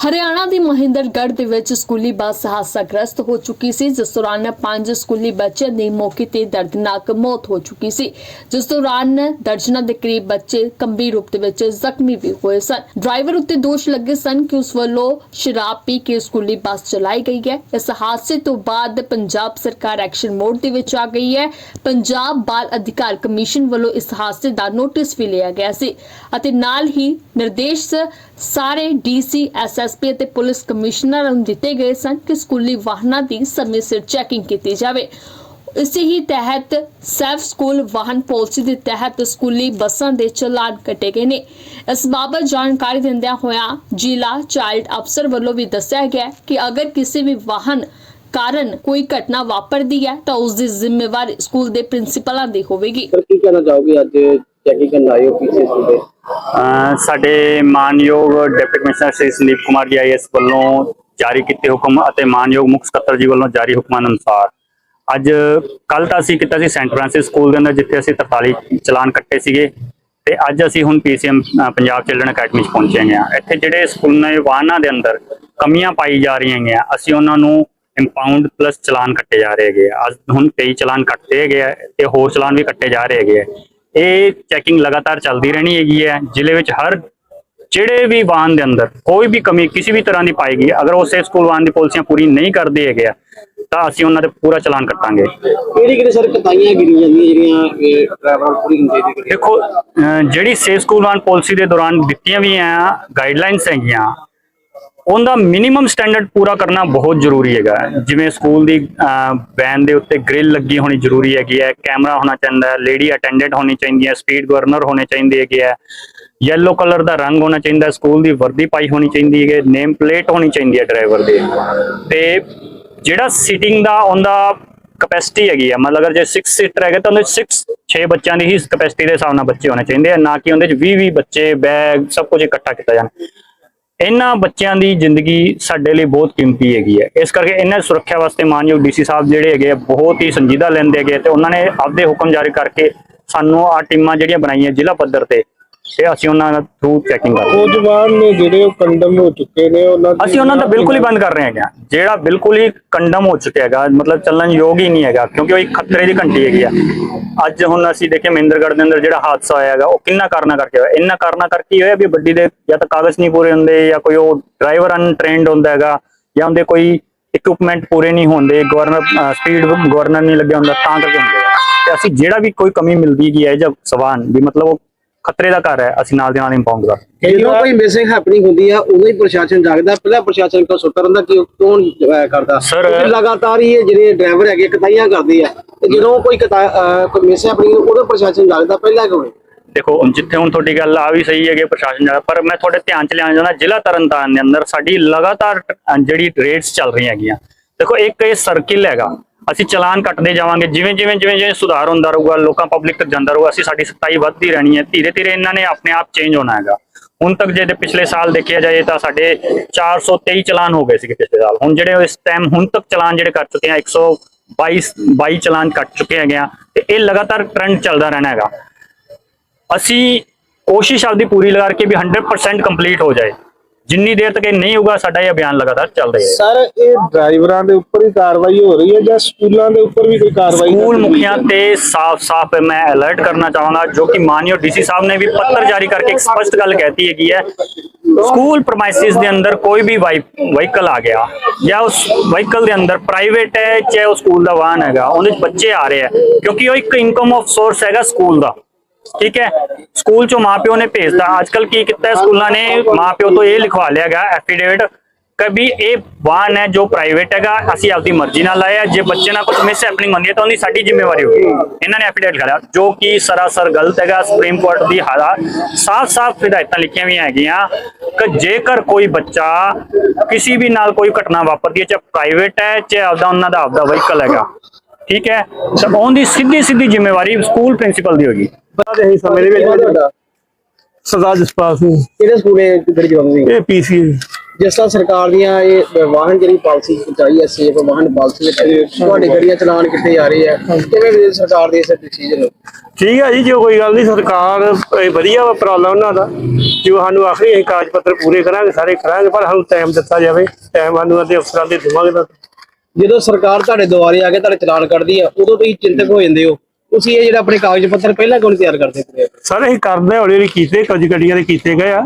ਹਰਿਆਣਾ ਦੀ ਮਹਿੰਦਰਗੜ੍ਹ ਦੇ ਵਿੱਚ ਸਕੂਲੀ ਬੱਸ ਹਾਦਸਾਗ੍ਰਸਤ ਹੋ ਚੁੱਕੀ ਸੀ, ਜਿਸ ਦੌਰਾਨ ਪੰਜ ਸਕੂਲੀ ਬੱਚਿਆਂ ਦੀ ਮੌਕੇ ਤੇ ਦਰਦਨਾਕ ਮੌਤ ਹੋ ਚੁੱਕੀ ਸੀ। ਜਿਸ ਦੌਰਾਨ ਦਰਜਨਾਂ ਦੇ ਕਰੀਬ ਬੱਚੇ ਗੰਭੀਰ ਰੂਪ ਦੇ ਵਿੱਚ ਜ਼ਖਮੀ ਵੀ ਹੋਏ ਸਨ। ਡਰਾਈਵਰ ਉੱਤੇ ਦੋਸ਼ ਲੱਗੇ ਸਨ ਕਿ ਉਸ ਵੱਲੋਂ ਸ਼ਰਾਬ ਪੀ ਕੇ ਸਕੂਲੀ ਬੱਸ ਚਲਾਈ ਗਈ ਹੈ। ਇਸ ਹਾਦਸੇ ਤੋਂ ਬਾਅਦ ਪੰਜਾਬ ਸਰਕਾਰ ਐਕਸ਼ਨ ਮੋਡ ਦੇ ਵਿੱਚ ਆ ਗਈ ਹੈ। ਪੰਜਾਬ ਬਾਲ ਅਧਿਕਾਰ ਕਮਿਸ਼ਨ ਵੱਲੋਂ ਇਸ ਹਾਦਸੇ ਦਾ ਨੋਟਿਸ ਵੀ ਲਿਆ ਗਿਆ ਸੀ ਅਤੇ ਨਾਲ ਹੀ ਨਿਰਦੇਸ਼ ਸਾਰੇ ਡੀਸੀ ਐਸਐਸਪੀ ਅਤੇ ਪੁਲਿਸ ਕਮਿਸ਼ਨਰਾਂ ਨੂੰ ਦਿੱਤੇ ਗਏ ਸਨ ਕਿ ਸਕੂਲੀ ਵਾਹਨਾਂ ਦੀ ਸਮੇਂ ਸਿਰ ਚੈਕਿੰਗ ਕੀਤੀ ਜਾਵੇ। ਇਸੇ ਹੀ ਤਹਿਤ ਸੈਫ ਸਕੂਲ ਵਾਹਨ ਪਾਲਿਸੀ ਦੇ ਤਹਿਤ ਸਕੂਲੀ ਬੱਸਾਂ ਦੇ ਚਲਾਨ ਕੱਟੇ ਗਏ ਨੇ। ਇਸ ਬਾਬਤ ਜਾਣਕਾਰੀ ਦਿੰਦਿਆਂ ਹੋਇਆਂ ਜ਼ਿਲ੍ਹਾ ਚਾਈਲਡ ਅਫਸਰ ਵੱਲੋਂ ਵੀ ਦੱਸਿਆ ਗਿਆ ਕਿ ਅਗਰ ਕਿਸੇ ਵੀ ਵਾਹਨ ਕਾਰਨ ਕੋਈ ਘਟਨਾ ਵਾਪਰਦੀ ਹੈ ਤਾਂ ਉਸ ਦੀ ਜ਼ਿੰਮੇਵਾਰੀ ਸਕੂਲ ਦੇ ਪ੍ਰਿੰਸੀਪਲਾਂ ਦੀ ਹੋਵੇਗੀ। ਸਰ, ਕੀ ਕਹਿਣਾ ਚਾਹੋਗੇ ਅੱਜ ਚੈਕਿੰਗ ਕਰਨ ਆਏ ਹੋ ਪੀਸੀਐਸ ਅਹ ਸਾਡੇ ਮਾਨਯੋਗ deputy commissioner Shri Sandeep Kumar ji IAS ਵੱਲੋਂ ਜਾਰੀ ਕੀਤੇ ਹੁਕਮ ਅਤੇ ਮਾਨਯੋਗ ਮੁੱਖ ਸਕੱਤਰ ਜੀ ਵੱਲੋਂ ਜਾਰੀ ਹੁਕਮਾਂ ਅਨੁਸਾਰ ਅੱਜ ਕੱਲ ਤਾਂ ਅਸੀਂ ਕੀਤਾ ਸੀ ਸੈਂਟ ਫਰਾਂਸਿਸ ਸਕੂਲ ਦੇ ਅੰਦਰ, ਜਿੱਥੇ ਅਸੀਂ 43 ਚਲਾਨ ਕੱਟੇ ਸੀਗੇ ਤੇ ਅੱਜ ਅਸੀਂ ਹੁਣ ਪੀਸੀਐਮ ਪੰਜਾਬ ਚਿਲਡਰਨ ਅਕੈਡਮੀ 'ਚ ਪਹੁੰਚੇ ਹਾਂ। ਇੱਥੇ ਜਿਹੜੇ ਸਕੂਲਾਂ ਨੇ ਵਾਹਨਾਂ ਦੇ ਅੰਦਰ ਕਮੀਆਂ ਪਾਈ ਜਾ ਰਹੀਆਂ ਹੈਗੀਆਂ, ਅਸੀਂ ਉਹਨਾਂ ਨੂੰ ਇੰਪਾਊਂਡ ਪਲੱਸ ਚਲਾਨ ਕੱਟੇ ਜਾ ਰਹੇ ਹੈਗੇ ਆ। ਅੱਜ ਹੁਣ 23 ਚਲਾਨ ਕੱਟੇ ਹੈਗੇ ਆ ਤੇ ਹੋਰ ਚਲਾਨ ਵੀ ਕੱਟੇ ਜਾ ਰਹੇ ਹੈਗੇ ਆ। ਇਹ ਚੈਕਿੰਗ ਲਗਾਤਾਰ ਚੱਲਦੀ ਰਹਿਣੀ ਹੈਗੀ ਹੈ ਜ਼ਿਲ੍ਹੇ ਵਿੱਚ ਹਰ ਜਿਹੜੇ ਵੀ ਵਾਹਨ ਦੇ ਅੰਦਰ ਕੋਈ ਵੀ ਕਮੀ ਕਿਸੇ ਵੀ ਤਰ੍ਹਾਂ ਦੀ ਪਾਏਗੀ ਅਗਰ ਉਹ ਸੇਫ ਸਕੂਲ ਵਾਹਨ ਦੀ ਪਾਲਿਸੀਆਂ ਪੂਰੀ ਨਹੀਂ ਕਰਦੇ ਹੈਗੇ ਆ ਤਾਂ ਅਸੀਂ ਉਹਨਾਂ ਦੇ ਪੂਰਾ ਚਲਾਨ ਕੱਟਾਂਗੇ। ਕਿਹੜੀ ਕਿਹੜੀ ਸਰ ਕਤਾਈਆਂ ਗਿਰੀਆਂ ਜਾਂਦੀਆਂ ਜਿਹੜੀਆਂ ਇਹ ਡਰਾਈਵਰ ਪੂਰੀ ਹੁੰਦੀ ਦੇਖੋ ਜਿਹੜੀ ਸੇਫ ਸਕੂਲ ਵਾਹਨ ਪਾਲਿਸੀ ਦੇ ਦੌਰਾਨ ਦਿੱਤੀਆਂ ਵੀ ਆ ਗਾਈਡਲਾਈਨਸ ਹੈਗੀਆਂ ਉਹਦਾ ਮਿਨੀਮਮ ਸਟੈਂਡਰਡ ਪੂਰਾ ਕਰਨਾ ਬਹੁਤ ਜ਼ਰੂਰੀ ਹੈਗਾ। ਜਿਵੇਂ ਸਕੂਲ ਦੀ ਵੈਨ ਦੇ ਉੱਤੇ ਗ੍ਰਿਲ ਲੱਗੀ ਹੋਣੀ ਜ਼ਰੂਰੀ ਹੈਗੀ ਹੈ ਕੈਮਰਾ ਹੋਣਾ ਚਾਹੀਦਾ ਹੈ ਲੇਡੀ ਅਟੈਂਡੈਂਟ ਹੋਣੀ ਚਾਹੀਦੀ ਹੈ ਸਪੀਡ ਗਵਰਨਰ ਹੋਣੇ ਚਾਹੀਦੇ ਹੈਗੇ ਹੈ ਯੈਲੋ ਕਲਰ ਦਾ ਰੰਗ ਹੋਣਾ ਚਾਹੀਦਾ ਸਕੂਲ ਦੀ ਵਰਦੀ ਪਾਈ ਹੋਣੀ ਚਾਹੀਦੀ ਹੈ ਨੇਮ ਪਲੇਟ ਹੋਣੀ ਚਾਹੀਦੀ ਹੈ ਡਰਾਈਵਰ ਦੀ। ਤੇ ਜਿਹੜਾ ਸੀਟਿੰਗ ਦਾ ਉਹਦਾ ਕਪੈਸਿਟੀ ਹੈਗੀ ਆ ਮਤਲਬ ਅਗਰ ਜੇ 6 ਸੀਟਰ ਹੈਗਾ ਤਾਂ ਉਹਦੇ 6 6 ਬੱਚਿਆਂ ਦੀ ਹੀ ਕਪੈਸਿਟੀ ਦੇ ਹਿਸਾਬ ਨਾਲ ਬੱਚੇ ਹੋਣੇ ਚਾਹੀਦੇ ਆ ਨਾ ਕਿ ਉਹਦੇ ਚ 20 20 ਬੱਚੇ ਬੈਗ ਸਭ ਕੁਝ ਇਕੱਠਾ ਕੀਤਾ ਜਾਣਾ। ਇਹਨਾਂ ਬੱਚਿਆਂ ਦੀ ਜ਼ਿੰਦਗੀ ਸਾਡੇ ਲਈ ਬਹੁਤ ਕੀਮਤੀ ਹੈਗੀ ਹੈ। ਇਸ ਕਰਕੇ ਇਹਨਾਂ ਦੀ ਸੁਰੱਖਿਆ ਵਾਸਤੇ ਮਾਨਯੋਗ ਡੀਸੀ ਸਾਹਿਬ ਜਿਹੜੇ ਹੈਗੇ ਆ, ਬਹੁਤ ਹੀ ਸੰਜੀਦਾ ਲੈਂਦੇ ਹੈਗੇ ਤੇ ਉਹਨਾਂ ਨੇ ਆਪਦੇ ਹੁਕਮ ਜਾਰੀ ਕਰਕੇ ਸਾਨੂੰ ਆ ਟੀਮਾਂ ਜਿਹੜੀਆਂ ਬਣਾਈਆਂ ਜ਼ਿਲ੍ਹਾ ਪੱਧਰ ਤੇ ਤੇ ਅਸੀਂ ਉਹਨਾਂ ਦਾ ਥਰੂ ਚੈਕਿੰਗ ਕਰ ਰਹੇ ਹਾਂ। ਨੌਜਵਾਨ ਨੇ ਜਿਹੜੇ ਉਹ ਕੰਡਮ ਹੋ ਚੁੱਕੇ ਨੇ ਉਹਨਾਂ ਦੀ ਅਸੀਂ ਉਹਨਾਂ ਦਾ ਬਿਲਕੁਲ ਹੀ ਬੰਦ ਕਰ ਰਹੇ ਹੈਗੇ ਆ ਜਿਹੜਾ ਬਿਲਕੁਲ ਹੀ ਕੰਡਮ ਹੋ ਚੁੱਕਿਆ ਹੈਗਾ ਮਤਲਬ ਚੱਲਣ ਯੋਗ ਹੀ ਨਹੀਂ ਹੈਗਾ ਕਿਉਂਕਿ ਉਹ ਇੱਕ ਖਤਰੇ ਦੀ ਘੰਟੀ ਹੈਗੀ ਆ। ਅੱਜ ਹੁਣ ਅਸੀਂ ਦੇਖੇ ਮਹਿੰਦਰਗੜ੍ਹ ਦੇ ਅੰਦਰ ਜਿਹੜਾ ਹਾਦਸਾ ਹੋਇਆ ਹੈਗਾ ਉਹ ਕਿੰਨਾ ਕਾਰਨਾ ਕਰਕੇ ਹੋਇਆ? ਇੰਨਾ ਕਾਰਨਾ ਕਰਕੇ ਹੀ ਹੋਇਆ ਵੀ ਗੱਡੀ ਦੇ ਜਾਂ ਤਾਂ ਕਾਗਜ਼ ਨਹੀਂ ਪੂਰੇ ਹੁੰਦੇ ਜਾਂ ਕੋਈ ਉਹ ਡਰਾਈਵਰ ਅਨਟ੍ਰੇਨਡ ਹੁੰਦਾ ਹੈਗਾ ਜਾਂ ਉਹਦੇ ਕੋਈ ਇਕਵਿਪਮੈਂਟ ਪੂਰੇ ਨਹੀਂ ਹੁੰਦੇ ਗਵਰਨਰ ਸਪੀਡ ਗਵਰਨਰ ਨਹੀਂ ਲੱਗਿਆ ਹੁੰਦਾ ਤਾਂ ਕਰਕੇ ਹੁੰਦੇ ਆ। ਤੇ ਅਸੀਂ ਜਿਹੜਾ ਵੀ ਕੋਈ ਕਮੀ ਮਿਲਦੀ ਹੈਗੀ ਹੈ ਜਾਂ ਸਵਾਨ ਵੀ ਮਤਲਬ ਉਹ ਖਤਰੇ ਦਾ ਘਰ ਹੈ ਅਸੀਂ ਨਾਲ ਦੇ ਨਾਲ ਇੰਪਾਊਂਡ ਕਰ ਜਦੋਂ ਕੋਈ ਮਿਸਿੰਗ ਹੈਪਨਿੰਗ ਹੁੰਦੀ ਆ ਉਦੋਂ ਹੀ ਪ੍ਰਸ਼ਾਸਨ ਜਾਗਦਾ ਪਹਿਲਾਂ ਪ੍ਰਸ਼ਾਸਨ ਕੋ ਸੁੱਤਾ ਰਹਿੰਦਾ ਕਿ ਕੌਣ ਕਰਦਾ? ਕਿਉਂਕਿ ਲਗਾਤਾਰ ਹੀ ਇਹ ਜਿਹੜੇ ਡਰਾਈਵਰ ਹੈਗੇ ਕਤਾਈਆਂ ਕਰਦੇ ਆ। ਤੇ ਜਦੋਂ ਕੋਈ ਕੋਈ ਮਿਸ ਹੈਪਨਿੰਗ ਉਦੋਂ ਪ੍ਰਸ਼ਾਸਨ ਜਾਗਦਾ ਪਹਿਲਾਂ ਕਿਉਂ? ਦੇਖੋ ਹੁਣ ਜਿੱਥੇ ਹੁਣ ਤੁਹਾਡੀ ਗੱਲ ਆ ਵੀ ਸਹੀ ਹੈਗੇ ਪ੍ਰਸ਼ਾਸਨ ਦਾ ਪਰ ਮੈਂ ਤੁਹਾਡੇ ਧਿਆਨ ਚ ਲਿਆਉਣਾ ਚਾਹੁੰਦਾ ਜ਼ਿਲ੍ਹਾ ਤਰਨਤਾਰਨ ਦੇ ਅੰਦਰ ਸਾਡੀ ਲਗਾਤਾਰ ਜਿਹੜੀ ਰੇਟਸ ਚੱਲ ਰਹੀਆਂ ਹੈਗੀਆਂ। ਦੇਖੋ ਇੱਕ ਇਹ ਸਰਕਿਲ ਹੈਗਾ। ਅਸੀਂ ਚਲਾਨ ਕੱਟਦੇ ਜਾਵਾਂਗੇ, ਜਿਵੇਂ ਜਿਵੇਂ ਜਿਵੇਂ ਜਿਵੇਂ ਸੁਧਾਰ ਹੁੰਦਾ ਰਹੂਗਾ, ਲੋਕਾਂ ਪਬਲਿਕ ਤੱਕ ਜਾਂਦਾ ਰਹੂਗਾ, ਅਸੀਂ ਸਾਡੀ ਸਤਾਈ ਵੱਧਦੀ ਰਹਿਣੀ ਹੈ, ਧੀਰੇ ਧੀਰੇ ਇਹਨਾਂ ਨੇ ਆਪਣੇ ਆਪ ਚੇਂਜ ਹੋਣਾ ਹੈਗਾ। ਹੁਣ ਤੱਕ ਜੇ ਤੇ ਪਿਛਲੇ ਸਾਲ ਦੇਖਿਆ ਜਾਏ ਤਾਂ ਸਾਡੇ 423 ਚਲਾਨ ਹੋ ਗਏ ਸੀਗੇ ਪਿਛਲੇ ਸਾਲ। ਹੁਣ ਜਿਹੜੇ ਇਸ ਟਾਈਮ ਹੁਣ ਤੱਕ ਚਲਾਨ ਜਿਹੜੇ ਕਰ ਚੁੱਕੇ ਆ 122 22 ਚਲਾਨ ਕੱਟ ਚੁੱਕੇ ਹੈਗੇ ਆ, ਤੇ ਇਹ ਲਗਾਤਾਰ ਟ੍ਰੈਂਡ ਚੱਲਦਾ ਰਹਿਣਾ ਹੈਗਾ। ਅਸੀਂ ਕੋਸ਼ਿਸ਼ ਆਪਦੀ ਪੂਰੀ ਲਗਾ ਕੇ ਵੀ 100% ਕੰਪਲੀਟ ਹੋ ਜਾਏ। ਜਿੰਨੀ ਦੇਰ ਤੱਕ ਇਹ ਨਹੀਂ ਹੋਊਗਾ ਸਾਡਾ ਇਹ ਅਭਿਆਨ ਲਗਾਤਾਰ ਚੱਲਦਾ ਰਹੇਗਾ। ਸਰ ਇਹ ਡਰਾਈਵਰਾਂ ਦੇ ਉੱਪਰ ਹੀ ਕਾਰਵਾਈ ਹੋ ਰਹੀ ਹੈ ਜਾਂ ਸਕੂਲਾਂ ਦੇ ਉੱਪਰ ਵੀ ਕੋਈ ਕਾਰਵਾਈ ਸਕੂਲ ਮੁਖੀਆਂ ਤੇ ਸਾਫ਼-ਸਾਫ਼ ਮੈਂ ਅਲਰਟ ਕਰਨਾ ਚਾਹਾਂਗਾ ਜੋ ਕਿ ਮਾਨਯੋਗ ਡੀਸੀ ਸਾਹਿਬ ਨੇ ਵੀ ਪੱਤਰ ਜਾਰੀ ਕਰਕੇ ਇੱਕ ਸਪਸ਼ਟ ਗੱਲ ਕਹਿਤੀ ਹੈਗੀ ਹੈ। ਸਕੂਲ ਪ੍ਰਮਾਈਸਿਸ ਦੇ ਅੰਦਰ ਕੋਈ ਵੀ ਵਹੀਕਲ ਆ ਗਿਆ ਜਾਂ ਉਸ ਵਹੀਕਲ ਦੇ ਅੰਦਰ ਪ੍ਰਾਈਵੇਟ ਹੈ ਚਾਹੇ ਉਹ ਸਕੂਲ ਦਾ ਵਾਹਨ ਹੈਗਾ ਉਹਦੇ ਵਿੱਚ ਬੱਚੇ ਆ ਰਹੇ ਆ ਕਿਉਂਕਿ ਉਹ ਇੱਕ ਇਨਕਮ ਆਫ ਸੋਰਸ ਹੈਗਾ ਸਕੂਲ ਦਾ। ਠੀਕ ਹੈ? ਸਕੂਲ ਚੋਂ ਮਾਪਿਓ ਨੇ ਭੇਜਦਾ ਅੱਜਕੱਲ ਕੀ ਕੀਤਾ ਸਕੂਲਾਂ ਨੇ ਮਾਪਿਓ ਤੋਂ ਇਹ ਲਿਖਵਾ ਲਿਆ ਗਿਆ ਐਫੀਡੇਵਿਟ ਕਿ ਇਹ ਵਾਹਨ ਹੈ ਜੋ ਪ੍ਰਾਈਵੇਟ ਹੈਗਾ, ਅਸੀਂ ਆਪਦੀ ਮਰਜ਼ੀ ਨਾਲ ਲਾਇਆ। ਜੇ ਬੱਚੇ ਨਾਲ ਕੁਝ ਮਿਸ ਹੈਪਨਿੰਗ ਹੁੰਦੀ ਹੈ ਤਾਂ ਉਹਦੀ ਸਾਡੀ ਜ਼ਿੰਮੇਵਾਰੀ ਹੋਗੀ ਇਹਨਾਂ ਨੇ ਐਫੀਡੇਵਿਟ ਲਿਖਾਇਆ ਜੋ ਕਿ ਸਰਾਸਰ ਗਲਤ ਹੈਗਾ ਸੁਪਰੀਮ ਕੋਰਟ ਦੀ ਹਾਲਾਤ ਸਾਫ਼-ਸਾਫ਼ ਹਦਾਇਤਾਂ ਲਿਖੀਆਂ ਵੀ ਹੈਗੀਆਂ ਕਿ ਜੇਕਰ ਕੋਈ ਬੱਚਾ ਕਿਸੇ ਵੀ ਨਾਲ ਕੋਈ ਘਟਨਾ ਵਾਪਰਦੀ ਹੈ, ਚਾਹੇ ਪ੍ਰਾਈਵੇਟ ਹੈ, ਚਾਹੇ ਆਪਦਾ, ਉਹਨਾਂ ਦਾ ਆਪਦਾ ਵਹੀਕਲ ਹੈਗਾ ਠੀਕ ਹੈ? ਤਾਂ ਉਹਦੀ ਸਿੱਧੀ ਸਿੱਧੀ ਜ਼ਿੰਮੇਵਾਰੀ ਸਕੂਲ ਪ੍ਰਿੰਸੀਪਲ ਦੀ ਹੋਗੀ ਦੇ ਸਮੇਂ ਦੇ ਵਿੱਚ ਸਰਦਾਰ ਜਸਪਾਲ ਸਿੰਘ। ਕਿਹੜੇ ਸਕੂਲੇ ਗੱਡੀ ਚਲਾਉਂਦੇ ਸੀ? ਇਹ ਪੀਸੀ ਜਿਸ ਤਰ੍ਹਾਂ ਸਰਕਾਰ ਦੀਆਂ ਇਹ ਵਾਹਨ ਜਿਹੜੀ ਪਾਲਿਸੀ ਚਾਹੀ ਹੈ ਸੇਫ ਵਾਹਨ ਪਾਲਿਸੀ ਤੁਹਾਡੇ ਗੱਡੀਆਂ ਚਲਾਨ ਕਿੱਥੇ ਜਾ ਰਹੇ ਆ ਕਿਵੇਂ ਵੀ ਸਰਕਾਰ ਦੇ ਇਸ ਡਿਸੀਜਨ ਠੀਕ ਹੈ ਜੀ ਜੋ ਕੋਈ ਗੱਲ ਨਹੀਂ ਸਰਕਾਰ ਇਹ ਵਧੀਆ ਵਾ ਉਪਰਾਲਾ ਉਹਨਾਂ ਦਾ। ਜੋ ਸਾਨੂੰ ਆਖਰੀ ਅਸੀਂ ਕਾਗਜ਼ ਪੱਤਰ ਪੂਰੇ ਕਰਾਂਗੇ ਸਾਰੇ ਕਰਾਂਗੇ ਪਰ ਸਾਨੂੰ ਟਾਈਮ ਦਿੱਤਾ ਜਾਵੇ। ਟਾਈਮ ਸਾਨੂੰ ਅਤੇ ਅਫਸਰਾਂ ਦੇ ਦੇਵਾਂਗੇ ਤਾਂ। ਜਦੋਂ ਸਰਕਾਰ ਤੁਹਾਡੇ ਦੁਆਰੇ ਆ ਕੇ ਤੁਹਾਡੇ ਚਲਾਨ ਕੱਢਦੀ ਆ ਉਦੋਂ ਤੁਸੀਂ ਚਿੰਤਕ ਹੋ ਜਾਂਦੇ ਹੋ। ਤੁਸੀਂ ਇਹ ਜਿਹੜਾ ਆਪਣੇ ਕਾਗਜ਼ ਪੱਤਰ ਪਹਿਲਾਂ ਕਿਉਂ ਨੀ ਤਿਆਰ ਕਰਦੇ ਪਏ ਸਾਰੇ ਅਸੀਂ ਕਰਦੇ ਹੌਲੀ ਹੌਲੀ ਕੀਤੇ ਕੁਝ ਗੱਡੀਆਂ ਦੇ ਕੀਤੇ ਗਏ ਆ।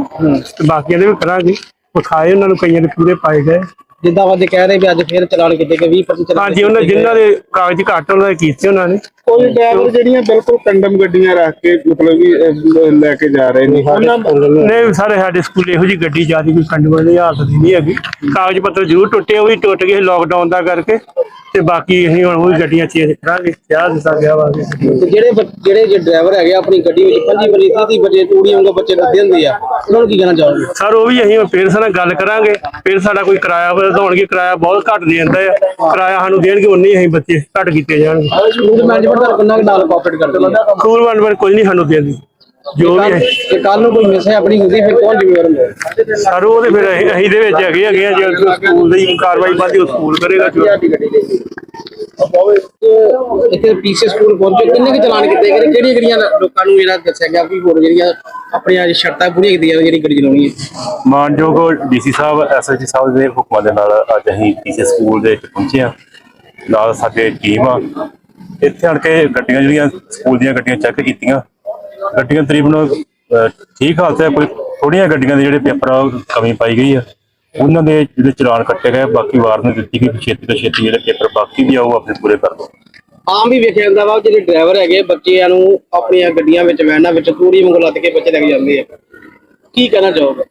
ਤੇ ਬਾਕੀਆਂ ਦੇ ਵੀ ਕਰਾਂਗੇ। ਵਿਖਾਏ ਉਹਨਾਂ ਨੂੰ ਕਈਆਂ ਦੇ ਪੂਰੇ ਪਾਏ ਗਏ। ਜਿੱਦਾਂ ਵਾਦੇ ਕਹਿ ਰਹੇ ਵੀ ਅੱਜ ਫੇਰ ਚਲਾਨ ਕੀਤੇ ਗਏ 20 25 ਚਲਾਨ ਹਾਂਜੀ ਉਹਨਾਂ ਜਿਨ੍ਹਾਂ ਦੇ ਕਾਗਜ਼ ਘੱਟ ਉਹਨਾਂ ਦੇ ਕੀਤੇ ਉਹਨਾਂ ਨੇ। ਕੋਈ ਡਰਾਈਵਰ ਜਿਹੜੀਆਂ ਬਿਲਕੁਲ ਕੰਡਮ ਗੱਡੀਆਂ ਰੱਖ ਕੇ ਮਤਲਬ ਕਿ ਅਹ, ਲੈ ਕੇ ਜਾ ਰਹੇ ਨੇ। ਉਹਨਾਂ ਨਹੀਂ ਸਾਰੇ ਸਾਡੇ ਸਕੂਲ ਇਹੋ ਜੀ ਗੱਡੀ ਜ਼ਿਆਦਾ ਕੋਈ ਕੰਡਵਾਂ ਦੀ ਹਾਲਤ ਦੀ ਨਹੀਂ ਹੈਗੀ। ਕਾਗਜ਼ ਪੱਤਰ ਜ਼ਰੂਰ ਟੁੱਟੇ ਉਹ ਵੀ ਟੁੱਟ ਗਏ ਲੋਕਡਾਊਨ ਦਾ ਕਰਕੇ। ਤੇ ਬਾਕੀ ਅਸੀਂ ਹੁਣ ਉਹ ਵੀ ਗੱਡੀਆਂ ਚੇਂਜ ਕਰਾਂਗੇ। ਕਿਹਾ ਦਿੱਤਾ ਗਿਆ ਵਾ ਤੇ ਜਿਹੜੇ ਬੱਚ- ਜਿਹੜੇ ਜੇ ਡਰਾਈਵਰ ਹੈਗੇ ਆ, ਆਪਣੀ ਗੱਡੀ ਵਿੱਚ 25 ਵਾਰੀ 30 ਵਜੇ ਤੂੜੀਆਂ ਵਾਂਗੂ ਬੱਚੇ ਲੱਦੇ ਹੁੰਦੇ ਆ ਉਹਨਾਂ ਨੂੰ ਕੀ ਕਹਿਣਾ ਚਾਹੋਗੇ? ਸਰ ਉਹ ਵੀ ਅਸੀਂ ਫਿਰ ਨਾਲ ਗੱਲ ਕਰਾਂਗੇ। ਫਿਰ ਸਾਡਾ ਕੋਈ ਕਿਰਾਇਆ ਵਧਾਉਣਗੇ ਕਿਰਾਇਆ ਬਹੁਤ ਘੱਟ ਦੇ ਦਿੰਦਾ ਆ। ਕਿਰਾਇਆ ਸਾਨੂੰ ਦੇਣਗੇ ਉਨੇ ਹੀ ਅਸੀਂ ਬੱਚੇ ਘੱਟ ਕੀਤੇ ਜਾਣਗੇ। ਸਕੂਲ ਮੈਨੇਜਮੈਂਟ ਦਾ ਕਿੰਨਾ ਨਾਲ ਕੋਆਪਰੇਟ ਕਰਦੀ ਹੈ? ਸਕੂਲ ਵੰਡ ਵੰਡ ਕੋਈ ਨਹੀਂ ਸਾਨੂੰ ਦੇਣਗੇ ਜੋ ਵੀ ਹੈ। ਜੇ ਕੱਲ ਨੂੰ ਕੋਈ ਮਿਸ ਆਪਣੀ ਹੁੰਦੀ ਫਿਰ ਕੌਣ ਜ਼ਿੰਮੇਵਾਰ ਹੁੰਦਾ? ਸਰ ਉਹ ਤੇ ਫਿਰ ਅਸੀਂ ਦੇ ਵਿੱਚ ਹੈਗੇ ਹੈਗੇ ਆ ਜੇ ਸਕੂਲ ਦੀ ਕਾਰਵਾਈ ਬੰਦੀ ਉਹ ਸਕੂਲ ਕਰੇਗਾ ਜੋ ਇੱਥੇ ਪੀਸੀ ਸਕੂਲ ਪਹੁੰਚੇ ਕਿੰਨੇ ਕੁ ਚਲਾਨ ਕੀਤੇ ਗਏ ਕਿਹੜੀਆਂ ਕਿਹੜੀਆਂ ਲੋਕਾਂ ਨੂੰ ਜਿਹੜਾ ਦੱਸਿਆ ਗਿਆ ਵੀ ਹੋਰ ਜਿਹੜੀਆਂ ਆਪਣੀਆਂ ਸ਼ਰਤਾਂ ਪੂਰੀਆਂ ਕੀਤੀਆਂ ਜਿਹੜੀ ਗੱਡੀ ਚਲਾਉਣੀ ਹੈ। ਮਾਨਯੋਗ ਡੀਸੀ ਸਾਹਿਬ ਐਸਐਚਜੀ ਸਾਹਿਬ ਦੇ ਹੁਕਮਾਂ ਦੇ ਨਾਲ ਅੱਜ ਅਸੀਂ ਟੀਚਰ ਸਕੂਲ ਦੇ ਵਿੱਚ ਪਹੁੰਚੇ ਹਾਂ। ਨਾਲ ਸਾਡੇ ਟੀਮ ਆ। ਇੱਥੇ ਆਣ ਕੇ ਗੱਡੀਆਂ ਜਿਹੜੀਆਂ ਸਕੂਲ ਦੀਆਂ ਗੱਡੀਆਂ ਚੈੱਕ ਕੀਤੀਆਂ। ਗੱਡੀਆਂ ਤਕਰੀਬਨ ਅਹ, ਠੀਕ ਹਾਲਤ ਹੈ ਕੋਈ ਥੋੜੀਆਂ ਗੱਡੀਆਂ ਦੇ ਜਿਹੜੇ ਪੇਪਰ ਆ ਉਹ ਕਮੀ ਪਾਈ ਗਈ ਆ। ਉਹਨਾਂ ਦੇ ਜਿਹੜੇ ਚਲਾਨ ਕੱਟੇ ਗਏ ਬਾਕੀ ਵਾਰ ਨੂੰ ਦਿੱਤੀ ਗਈ ਵੀ ਛੇਤੀ ਤੋਂ ਛੇਤੀ ਜਿਹੜੇ ਪੇਪਰ ਬਾਕੀ ਵੀ ਆ ਉਹ ਆਪਣੇ ਪੂਰੇ ਕਰ ਦਿਓ ਆਮ ਵੀ ਵੇਖਿਆ ਜਾਂਦਾ ਵਾ ਜਿਹੜੇ ਡਰਾਈਵਰ ਹੈਗੇ ਬੱਚਿਆਂ ਨੂੰ ਆਪਣੀਆਂ ਗੱਡੀਆਂ ਵਿੱਚ ਵੈਨਾਂ ਵਿੱਚ ਤੂੜੀ ਵਾਂਗੂ ਲੱਦ ਕੇ ਬੱਚੇ ਲੈ ਕੇ ਜਾਂਦੇ ਆ। ਕੀ ਕਹਿਣਾ ਚਾਹੋਗੇ?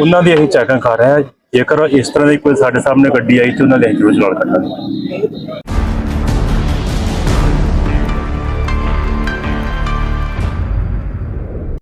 ਉਹਨਾਂ ਦੀ ਅਸੀਂ ਚੈਕਿੰਗ ਕਰ ਰਹੇ ਹਾਂ। ਜੇਕਰ ਇਸ ਤਰ੍ਹਾਂ ਦੀ ਕੋਈ ਸਾਡੇ ਸਾਹਮਣੇ ਗੱਡੀ ਆਈ ਤੇ ਉਹਨਾਂ ਦੇ ਅਸੀਂ ਜ਼ਰੂਰ ਚਲਾਨ ਕੱਟਾਂਗੇ